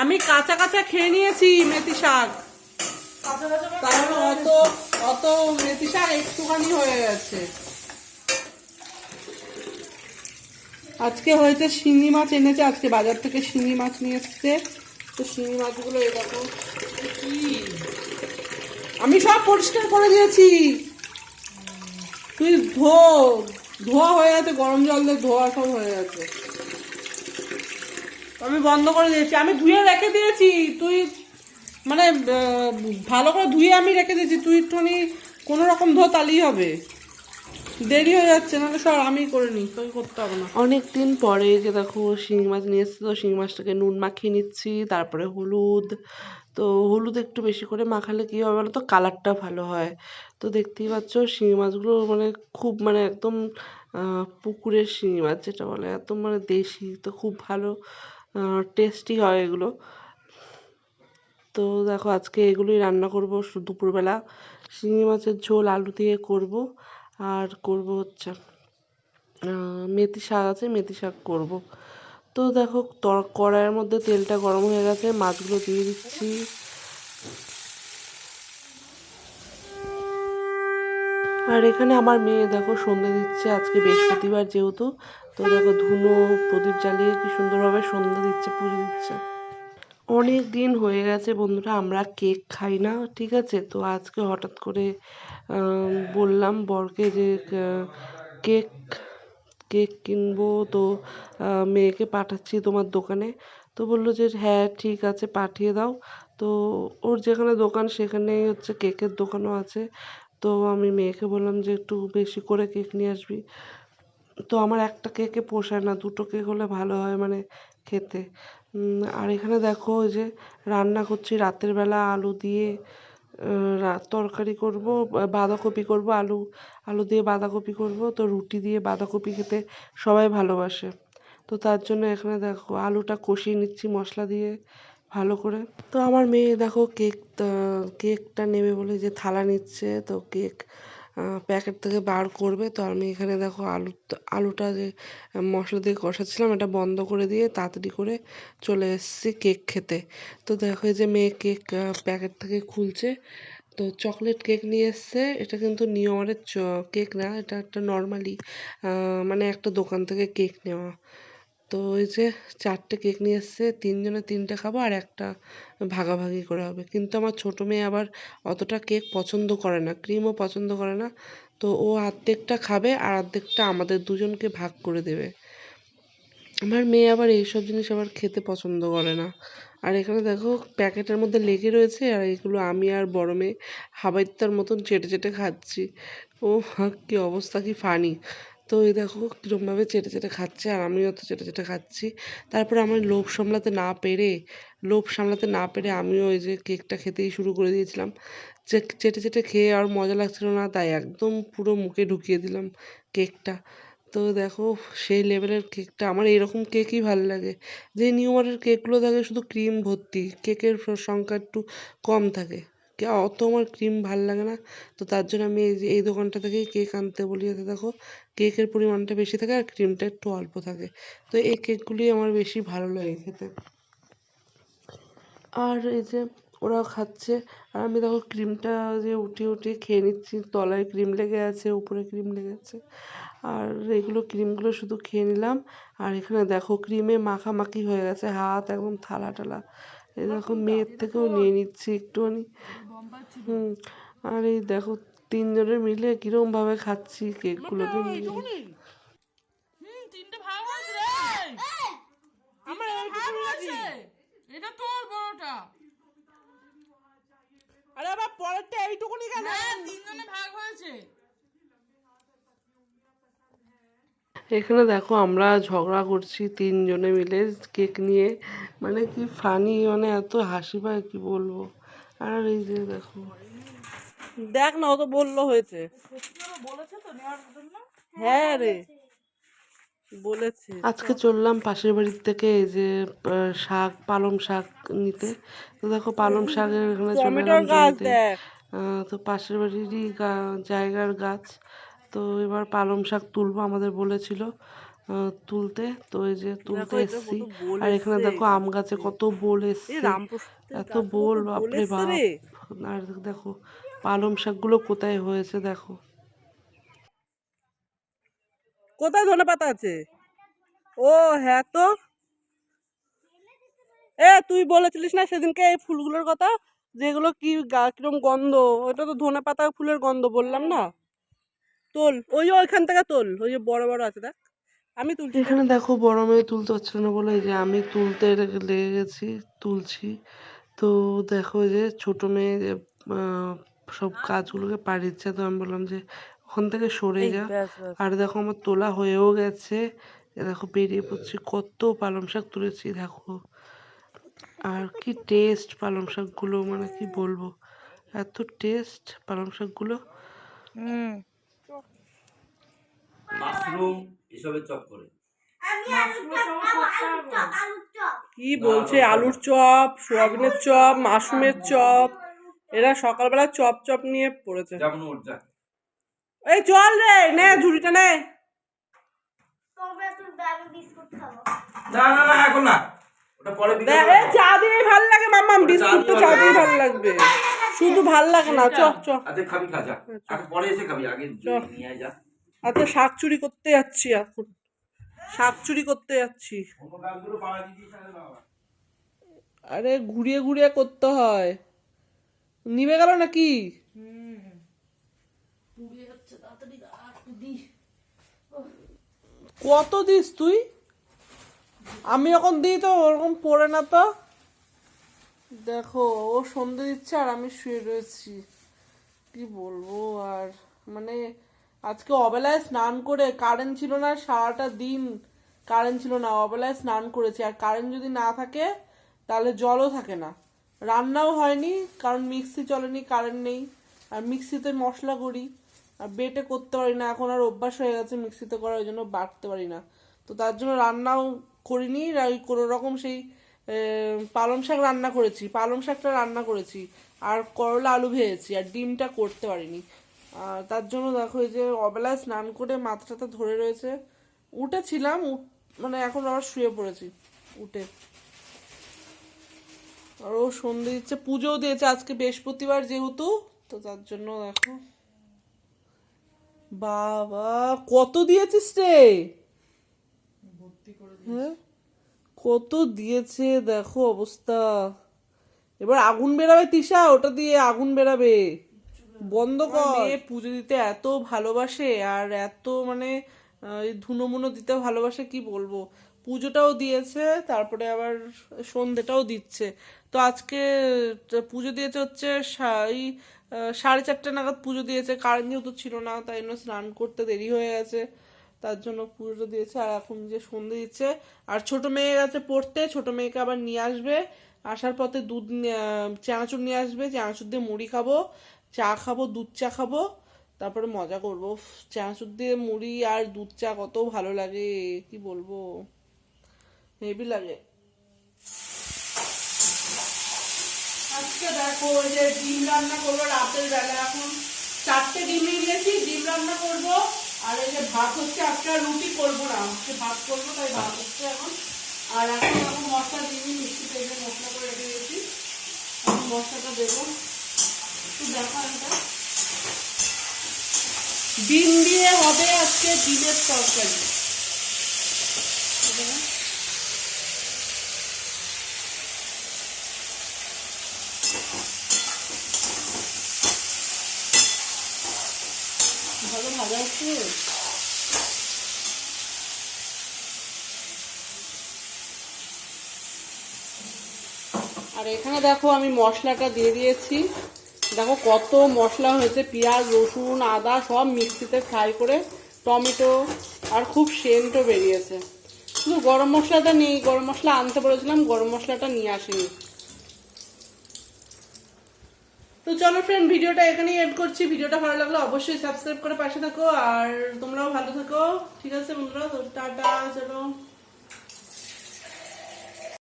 আমি কাঁচা কাঁচা খেয়ে নিয়েছি মেথি শাক। তাহলে অত অত মেথি শাক একটুখানি হয়ে গেছে। আজকে হয়েছে শিঙি মাছ এনেছে আজকে বাজার থেকে শিঙি মাছ নিয়ে এসছে। তো শিঙি মাছগুলো কি? আমি সব পরিষ্কার করে দিয়েছি। তুই ধো ধোয়া হয়ে গেছে গরম জল দিয়ে ধোয়া সব হয়ে গেছে। আমি বন্ধ করে দিয়েছি। আমি ধুয়ে রেখে দিয়েছি। তুই মানে ভালো করে ধুয়ে আমি রেখে দিয়েছি। তুই একটুখানি কোনো রকম ধো তালেই হবে। দেরি হয়ে যাচ্ছে, নাহলে সব আমি করে নিই। তোকে করতে হবে না। অনেক দিন পরে যে দেখো শিঙি মাছ নিয়ে এসেছি তো শিঙি মাছটাকে নুন মাখিয়ে নিচ্ছি, তারপরে হলুদ। তো হলুদ একটু বেশি করে মাখালে কী হবে বলো তো কালারটা ভালো হয়। তো দেখতেই পাচ্ছ শিঙি মাছগুলো মানে খুব মানে একদম পুকুরের শিঙি মাছ যেটা বলে, একদম মানে দেশি, তো খুব ভালো টেস্টি হয় এগুলো। তো দেখো আজকে এগুলোই রান্না করব দুপুরবেলা। শিঙি মাছের ঝোল, আলু দিয়ে করব। আর করব হচ্ছে মেথি শাক আছে, মেথি শাক করব। তো দেখো কড়াইয়ের মধ্যে তেলটা গরম হয়ে গেছে, মাছগুলো দিয়ে দিচ্ছি। আর এখানে আমার মেয়ে দেখো সন্ধে দিচ্ছে, আজকে বৃহস্পতিবার যেহেতু, তো দেখো ধুনো, প্রদীপ জ্বালিয়ে কি সুন্দরভাবে সন্ধে দিচ্ছে, পুজো দিচ্ছে। অনেক দিন হয়ে গেছে বন্ধুরা, আমরা কেক খাই না, ঠিক আছে? তো আজকে হঠাৎ করে বললাম বরকে যে কেক কেক কিনবো, তো মেয়েকে পাঠাচ্ছি তোমার দোকানে। তো বলল যে হ্যাঁ ঠিক আছে, পাঠিয়ে দাও। তো ওর যেখানে দোকান, সেখানেই হচ্ছে কেকের দোকানও আছে। তো আমি মেয়েকে বললাম যে, একটু বেশি করে কেক নিয়ে আসবি। তো আমার একটা কেকে পোষায় না, দুটো কেক হলে ভালো হয় মানে খেতে। আর এখানে দেখো ওই যে রান্না করছি, রাতের বেলা আলু দিয়ে তরকারি করব বাঁধাকপি করব, আলু আলু দিয়ে বাঁধাকপি করব। তো রুটি দিয়ে বাঁধাকপি খেতে সবাই ভালোবাসে। তো তার জন্য এখানে দেখো আলুটা কষিয়ে নিচ্ছি মশলা দিয়ে। ভালো করে। তো আমার মেয়ে দেখো কেক কেকটা নেবে বলে যে থালা নিচ্ছে, তো কেক প্যাকেট থেকে বার করবে। তো আমি এখানে দেখো আলু, আলুটা যে, মশলা দিয়ে কষাচ্ছিলাম, এটা বন্ধ করে দিয়ে তাড়াতাড়ি করে চলে এসেছি কেক খেতে। তো দেখো এই যে মেয়ে কেক প্যাকেট থেকে খুলছে। তো চকলেট কেক নিয়ে এসছে। এটা কিন্তু নিয়মারের চ কেক না, এটা একটা নর্মালি মানে একটা দোকান থেকে কেক নেওয়া। তো ওই যে চারটে কেক নিয়ে এসছে, তিনজনে তিনটে খাব আর একটা ভাগাভাগি করে হবে। কিন্তু আমার ছোটো মেয়ে আবার অতটা কেক পছন্দ করে না, ক্রিমও পছন্দ করে না। তো ও অর্ধেকটা খাবে আর অর্ধেকটা আমাদের দুজনকে ভাগ করে দেবে। আমার মেয়ে আবার এইসব জিনিস আবার খেতে পছন্দ করে না। আর এখানে দেখো প্যাকেটের মধ্যে লেগে রয়েছে আর এগুলো আমি আর বড় মেয়ে হাবাইত্তার মতন চেটে চেটে খাচ্ছি। ও কি অবস্থা, কি ফানি। তো এই দেখো কীরমভাবে চেটে চেটে খাচ্ছে আর আমিও তো চেটে চেটে খাচ্ছি। তারপর আমার লোভ সামলাতে না পেরে, লোভ সামলাতে না পেরে আমিও ওই যে কেকটা খেতেই শুরু করে দিয়েছিলাম। চেটে চেটে খেয়ে আর মজা লাগছিল না, তাই একদম পুরো মুখে ঢুকিয়ে দিলাম কেকটা। তো দেখো সেই লেভেলের কেকটা, আমার এরকম কেকই ভালো লাগে। যে নিউমারের কেকগুলো থাকে শুধু ক্রিম ভর্তি, কেকের সংখ্যা একটু কম থাকে। অত আমার ক্রিম ভালো লাগে না। তো তার জন্য আমি এই যে, এই দোকানটা থেকেই কেক আনতে বলি। যাতে দেখো কেকের পরিমাণটা বেশি থাকে আর ক্রিমটা একটু অল্প থাকে। তো এই কেকগুলি আমার বেশি ভালো লাগে খেতে। আর এই যে, ওরাও খাচ্ছে। আর আমি দেখো ক্রিমটা যে উঠিয়ে উঠিয়ে খেয়ে নিচ্ছি। তলায় ক্রিম লেগে আছে, উপরে ক্রিম লেগে আছে। আর এগুলো ক্রিমগুলো শুধু খেয়ে নিলাম। আর এখানে দেখো ক্রিমে মাখামাখি হয়ে গেছে, হাত একদম থালা টালা এই দেখো মেয়ের থেকেও নিয়ে নিচ্ছি একটুখানি। হুম আর এই দেখো তিনজনে মিলে কিরম ভাবে খাচ্ছি কেকগুলোকে মিলে ভাগ হয়েছে রে। আমার ভাগ হয়েছে। এটা তোর বড়টা। আরে আবার পরেরটা এইটুকুনি কেন? তিনজনে ভাগ হয়েছে। এখানে দেখো আমরা ঝগড়া করছি তিনজনে মিলে কেক নিয়ে। মানে কি ফানি মানে এত হাসি পায় কি বলব? আর এই যে দেখো। দেখ না ও তো বলল হয়েছে। হ্যাঁ রে বলেছে। আজকে চললাম পাশের বাড়ির থেকে এই যে শাক পালং শাক নিতে। তো দেখো পালং শাকের এখানে চলে তো পাশের বাড়িরই জায়গার গাছ। তো এবার পালং শাক তুলবো আমাদের বলেছিল তুলতে। তো এই যে তুলতে এসছি। আর এখানে দেখো আম গাছে কত বোল এসছে। এত বোল বাপরে বাপ। আর দেখো পালং শাকগুলো কোথায় হয়েছে দেখো। কোথায় ধনে পাতা আছে? ও হ্যাঁ তো। এ তুই বলেছিলিস না সেদিনকে এই ফুলগুলোর কথা? যেগুলো কি কিরম গন্ধ ওটা তো ধনে পাতা ফুলের গন্ধ বললাম না? তোল ওই ওইখান থেকে তোল ওই যে বড় বড় আছে দেখ। আমি তুলছি। এখানে দেখো বড় মেয়ে তুলতে হচ্ছিল না বলে যে আমি তুলতে লেগে গেছি তুলছি। তো দেখো যে ছোট মেয়ে সব কাজগুলোকে পাড়ি দিচ্ছে তো আমি বললাম যে ওখান থেকে সরে যা। আর দেখো আমার তোলা হয়েও গেছে। দেখো বেরিয়ে পড়ছি কত পালং শাক তুলেছি দেখো। আর কি টেস্ট পালং শাকগুলো মানে কি বলব? এত টেস্ট পালং শাকগুলো। হুম। মাশরুম এসবের চপ করে কি বলছে আলুর চপ। সোয়াবিনের চপ মাশরুমের চপ। এরা সকালবেলা চপ চপ নিয়ে পড়েছে। যেমন ওর যা। এই চল রে নে ঝুড়িটা নে। না না না এখন না। ওটা পরে দে- চা দিয়ে ভালো লাগে মাম্মাম বিস্কুট তো চা দিয়ে ভালো লাগবে। শুধু ভালো লাগে না চ চ। আচ্ছা খাবি খা যা। পরে এসে খাবি আগে নিয়ে যা। আচ্ছা শাক চুরি করতে যাচ্ছি এখন। শাক চুরি করতে যাচ্ছি। আরে, ঘুরিয়ে ঘুরিয়ে করতে হয়। নিবে গেল নাকি? কত দিস তুই? আমি যখন দিই তো, ওরকম পড়ে না তো। দেখো, ও সন্ধে দিচ্ছে আর আমি শুয়ে রয়েছি। কি বলব আর মানে আজকে অবেলায় স্নান করে কারেন্ট ছিল না, সারাটা দিন কারেন্ট ছিল না, অবেলায় স্নান করেছি। আর কারেন্ট যদি না থাকে, তাহলে জলও থাকে না। রান্নাও হয়নি, কারণ মিক্সি চলেনি কারেন্ট নেই। আর মিক্সিতে মশলা করি, আর বেটে করতে পারি না। এখন আর অভ্যাস হয়ে গেছে মিক্সিতে করা ওই জন্য, বাটতে পারি না। তো তার জন্য রান্নাও করিনি ওই কোনো রকম সেই পালং শাক রান্না করেছি, পালং শাকটা রান্না করেছি। আর করলা আলু ভেজেছি, আর ডিমটা করতে পারিনি। আর তার জন্য দেখো এই যে অবেলায় স্নান করে মাথাটা ধরে রয়েছে। উঠেছিলাম উঠ- মানে এখন আবার শুয়ে পড়েছি উঠে। আর ও সন্ধে দিচ্ছে পুজোও দিয়েছে আজকে বৃহস্পতিবার যেহেতু তো তার জন্য দেখো। বাবা কত দিয়েছিস রে? হ্যাঁ? কত দিয়েছে দেখো অবস্থা। এবার আগুন বেরাবে তিশা ওটা দিয়ে আগুন বেরাবে। বন্ধ কর। মেয়ে পুজো দিতে এত ভালোবাসে আর এত মানে ধুনো মুনো দিতে ভালোবাসে কি বলব? পুজোটাও দিয়েছে তারপরে আবার সন্ধেটাও দিচ্ছে। তো আজকে পুজো দিয়েছে হচ্ছে এই সাড়ে চারটে নাগাদ পুজো দিয়েছে। কারেন্ট যেহেতু ছিল না তাই জন্য স্নান করতে দেরি হয়ে গেছে। তার জন্য পুজো দিয়েছে আর এখন যে সন্ধে দিচ্ছে। আর ছোট মেয়ে গেছে পড়তে ছোট মেয়েকে আবার নিয়ে আসবে। আসার পথে দুধ চানাচুর নিয়ে আসবে। চানাচুর দিয়ে মুড়ি খাব। চা খাব, দুধ চা খাব, তারপরে মজা করব। চানাচুর দিয়ে মুড়ি আর দুধ চা কত ভালো লাগে, কি বলব? হেভি লাগে। আজকে দেখো ওই যে ডিম রান্না করব রাতের বেলা। এখন চারটে নিয়েছি, ডিম রান্না করব। আর এই যে ভাত হচ্ছে, আজকে রুটি করব না, আজকে ভাত করব, তাই ভাত হচ্ছে এখন। আর এখন এখন মশলা এই যে মশলা করে রেখে দিয়েছি। এখন মশলাটা দেবো। ডিম দিয়ে হবে আজকে ডিমের তরকারি। ভালো ভাজা হচ্ছে? আর এখানে দেখো আমি মশলাটা দিয়ে দিয়েছি। দেখো কত মশলা হয়েছে, পেঁয়াজ, রসুন, আদা, সব মিক্সিতে ফ্রাই করে টমেটো আর খুব সেন্টও বেরিয়েছে। শুধু গরম মশলাটা নেই, গরম মশলা আনতে বলেছিলাম, গরম মশলাটা নিয়ে আসিনি। তো চলো ফ্রেন্ড ভিডিওটা এখানেই এড করছি। ভিডিওটা ভালো লাগলে অবশ্যই সাবস্ক্রাইব করে পাশে থাকো, আর তোমরাও ভালো থাকো। ঠিক আছে বন্ধুরা, তো টাটা, চলো।